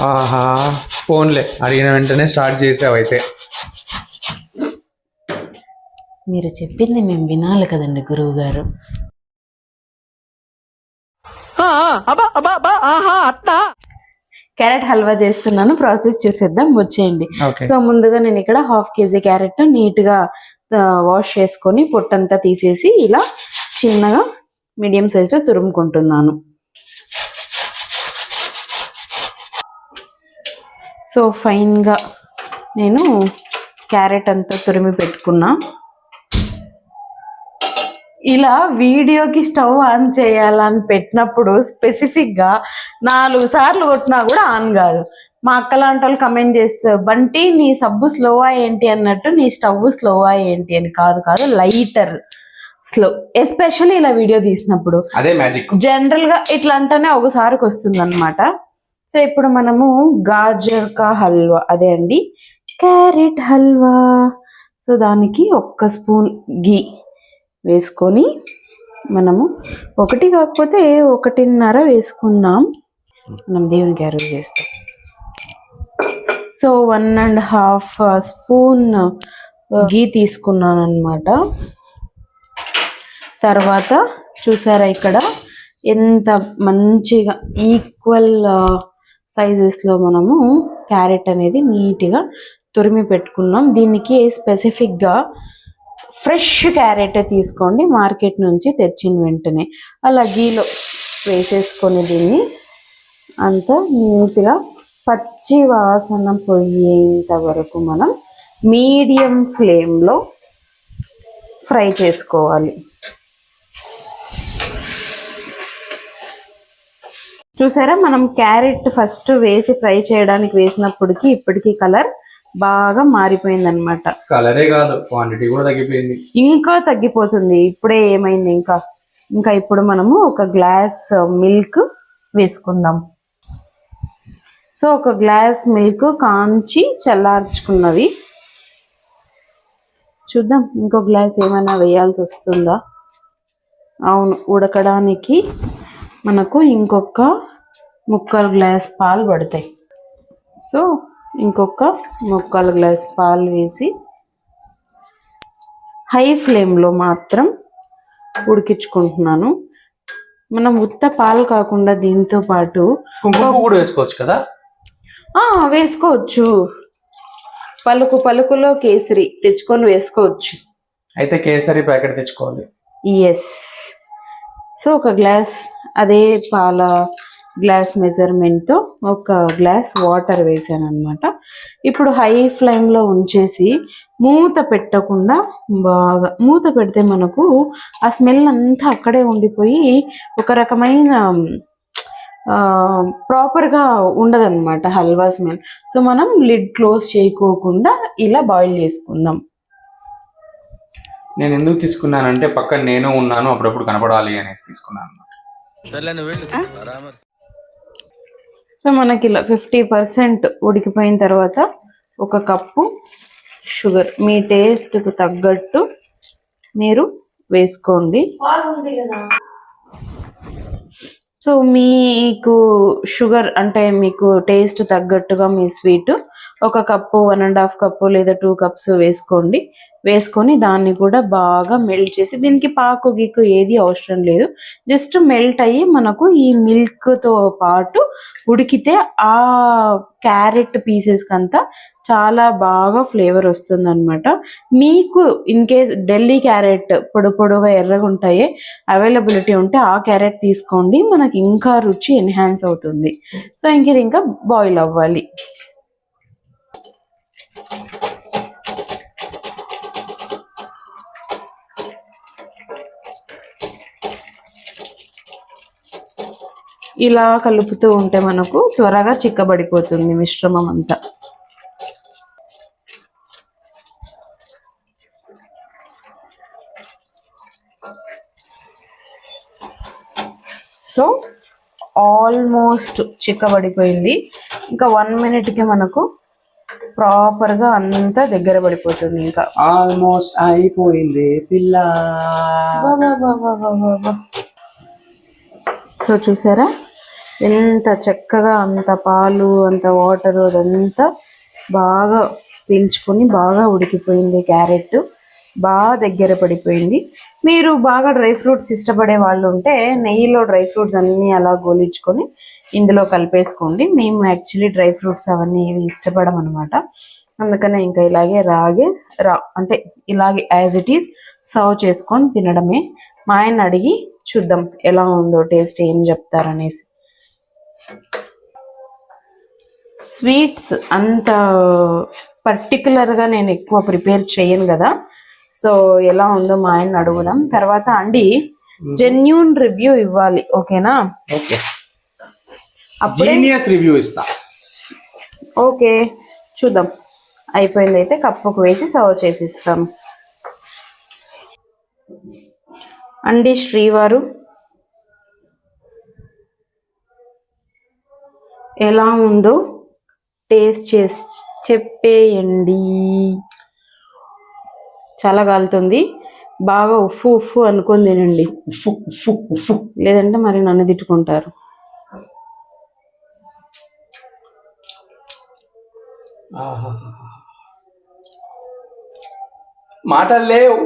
ఆహా ఫోన్లే. అడిగిన వెంటనే స్టార్ట్ చేసావు అయితే. మీరు చెప్పింది మేము వినాలి కదండి గురువు గారు. క్యారెట్ హల్వా చేస్తున్నాను ప్రాసెస్ చూసేద్దాం వచ్చేయండి. సో ముందుగా నేను ఇక్కడ హాఫ్ కేజీ క్యారెట్ నీట్గా వాష్ చేసుకొని పొట్టంతా తీసేసి ఇలా చిన్నగా మీడియం సైజ్లో తురుముకుంటున్నాను. సో ఫైన్గా నేను క్యారెట్ అంతా తురిమి పెట్టుకున్నా. ఇలా వీడియోకి స్టవ్ ఆన్ చేయాలని పెట్టినప్పుడు స్పెసిఫిక్గా నాలుగు సార్లు కొట్టినా కూడా ఆన్ కాదు. మా అక్క లాంటి వాళ్ళు కమెంట్ చేస్తారు బంటి నీ సబ్బు స్లోవా ఏంటి? అన్నట్టు నీ స్టవ్ స్లోవా ఏంటి? అని కాదు కాదు లైటర్ స్లో ఎస్పెషల్లీ ఇలా వీడియో తీసినప్పుడు. అదే మ్యాజిక్. జనరల్గా ఇట్లా అంటేనే ఒకసారికి వస్తుంది అనమాట సో ఇప్పుడు మనము గాజర్ కా హల్వా అదే అండి క్యారెట్ హల్వా. సో దానికి ఒక్క స్పూన్ గీ వేసుకొని మనము ఒకటి కాకపోతే ఒకటిన్నర వేసుకుందాం. మనం దేవునికి అరేంజ్ చేస్తాం. So one and half spoon ghee తీసుకున్నాను అనమాట తర్వాత చూసారా ఇక్కడ ఎంత మంచిగా ఈక్వల్ సైజెస్లో మనము క్యారెట్ అనేది నీట్గా తురిమి పెట్టుకున్నాం. దీనికి స్పెసిఫిక్గా ఫ్రెష్ క్యారెట్ తీసుకోండి మార్కెట్ నుంచి తెచ్చిన వెంటనే. అలా గీలో వేసేసుకొని దీన్ని అంతా నీట్గా పచ్చి వాసన పోయేంత వరకు మనం మీడియం ఫ్లేమ్లో ఫ్రై చేసుకోవాలి. చూసారా? మనం క్యారెట్ ఫస్ట్ వేసి ఫ్రై చేయడానికి వేసినప్పటికి ఇప్పటికీ కలర్ బాగా మారిపోయింది అనమాట కలరే కాదు క్వాంటిటీ కూడా తగ్గిపోయింది. ఇంకా తగ్గిపోతుంది. ఇప్పుడే ఏమైంది ఇంకా? ఇంకా ఇప్పుడు మనము ఒక గ్లాస్ మిల్క్ వేసుకుందాం. సో ఒక గ్లాస్ మిల్క్ కాంచి చల్లార్చుకున్నవి. చూద్దాం ఇంకో గ్లాస్ ఏమైనా వేయాల్సి వస్తుందా? అవును ఉడకడానికి మనకు ఇంకొక ముక్కలు గ్లాస్ పాలు పడతాయి. సో ఇంకొక ముక్కలు గ్లాస్ పాలు వేసి హై ఫ్లేమ్లో మాత్రం ఉడికించుకుంటున్నాను. మనం ఉత్త పాలు కాకుండా దీంతో పాటు కూడా వేసుకోవచ్చు కదా? వేసుకోవచ్చు. పలుకు పలుకులో కేసరి తెచ్చుకొని వేసుకోవచ్చు. అయితే కేసరి ప్యాకెట్ తెచ్చుకోవాలి. ఎస్ సో ఒక గ్లాస్ అదే పాల గ్లాస్ మెజర్మెంట్తో ఒక గ్లాస్ వాటర్ వేసాను అనమాట ఇప్పుడు హై ఫ్లేమ్లో ఉంచేసి మూత పెట్టకుండా బాగా మూత పెడితే మనకు ఆ స్మెల్ అంతా అక్కడే ఉండిపోయి ఒక రకమైన ప్రాపర్గా ఉండదన్నమాట హల్వా స్మెల్. సో మనం లిడ్ క్లోజ్ చేయకోకుండా ఇలా బాయిల్ చేసుకుందాం. నేను ఎందుకు తీసుకున్నానంటే పక్కన నేను ఉన్నాను అప్పుడప్పుడు కనపడాలి అనేసి తీసుకున్నాను. సో మనకి ఇలా ఫిఫ్టీ పర్సెంట్ ఉడికిపోయిన తర్వాత ఒక కప్పు షుగర్. మీ టేస్ట్కు తగ్గట్టు మీరు వేసుకోండి. సో మీకు షుగర్ అంటే మీకు టేస్ట్ తగ్గట్టుగా మీ స్వీట్ ఒక cup one and half cup లేదా టూ కప్స్ వేసుకోండి. వేసుకొని దాన్ని కూడా బాగా మెల్ట్ చేసి దీనికి పాకు గీకు ఏది అవసరం లేదు. జస్ట్ మెల్ట్ అయ్యి మనకు ఈ మిల్క్తో పాటు ఉడికితే ఆ క్యారెట్ పీసెస్ కంతా చాలా బాగా ఫ్లేవర్ వస్తుందన్నమాట. మీకు ఇన్ కేస్ ఢిల్లీ క్యారెట్ పొడి పొడుగా ఎర్రగా ఉంటాయి అవైలబిలిటీ ఉంటే ఆ క్యారెట్ తీసుకోండి. మనకి ఇంకా రుచి ఎన్హాన్స్ అవుతుంది. సో ఇంక ఇది ఇంకా బాయిల్ అవ్వాలి. ఇలా కలుపుతూ ఉంటే మనకు త్వరగా చిక్కబడిపోతుంది మిశ్రమం అంతా. సో ఆల్మోస్ట్ చిక్కబడిపోయింది. ఇంకా వన్ మినిట్కి మనకు ప్రాపర్గా అంతా దగ్గర పడిపోతుంది ఇంకా. ఆల్మోస్ట్ అయిపోయింది పిల్ల. సో చూసారా? ఎంత చక్కగా అంత పాలు అంత వాటర్ అదంతా బాగా పీల్చుకొని బాగా ఉడికిపోయింది క్యారెట్. బాగా దగ్గర పడిపోయింది. మీరు బాగా డ్రై ఫ్రూట్స్ ఇష్టపడే వాళ్ళు ఉంటే నెయ్యిలో డ్రై ఫ్రూట్స్ అన్నీ అలా గోలించుకొని ఇందులో కలిపేసుకోండి. మేము యాక్చువల్లీ డ్రై ఫ్రూట్స్ అవన్నీ ఏవి ఇష్టపడం అనమాట అందుకనే ఇంకా ఇలాగే రాగే రా అంటే ఇలాగే యాజ్ ఇట్ ఈస్ సర్వ్ చేసుకొని తినడమే. మా ఆయన అడిగి చూద్దాం ఎలా ఉందో టేస్ట్ ఏం చెప్తారనేసి. స్వీట్స్ అంత పర్టికులర్గా నేను ఎక్కువ ప్రిపేర్ చేయను కదా. సో ఎలా ఉందో మా ఆయన అడుగుదాం. తర్వాత అండి జెన్యున్ రివ్యూ ఇవ్వాలి ఓకేనా? జీనియస్ రివ్యూ ఇస్తా. ఓకే చూద్దాం. అయిపోయింది అయితే కప్పుకు వేసి సర్వ్ చేసి ఇస్తాం అండి శ్రీవారు. ఎలా ఉందో టేస్ట్ చేసి చెప్పేయండి. చాలా కాలుతుంది బాగా ఉఫ్ఫు ఉఫ్ఫు అనుకొని తినండి. ఉఫ్ఫు ఉఫ్ఫు ఉఫ్ఫు లేదంటే మరి నన్ను తిట్టుకుంటారు. మాటలు లేవు.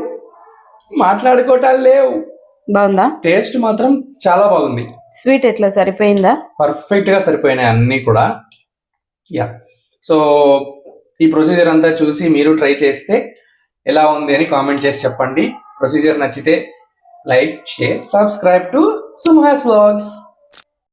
మాట్లాడుకోవటాలు లేవు. బాగుందా? టేస్ట్ మాత్రం చాలా బాగుంది. స్వీట్ ఎట్లా? సరిపోయిందా? పర్ఫెక్ట్గా సరిపోయినాయి అన్నీ కూడా. యా సో ఈ ప్రొసీజర్ అంతా చూసి మీరు ట్రై చేస్తే ఎలా ఉంది అని కామెంట్ చేసి చెప్పండి. ప్రొసీజర్ నచ్చితే like share subscribe to Sumaha's blogs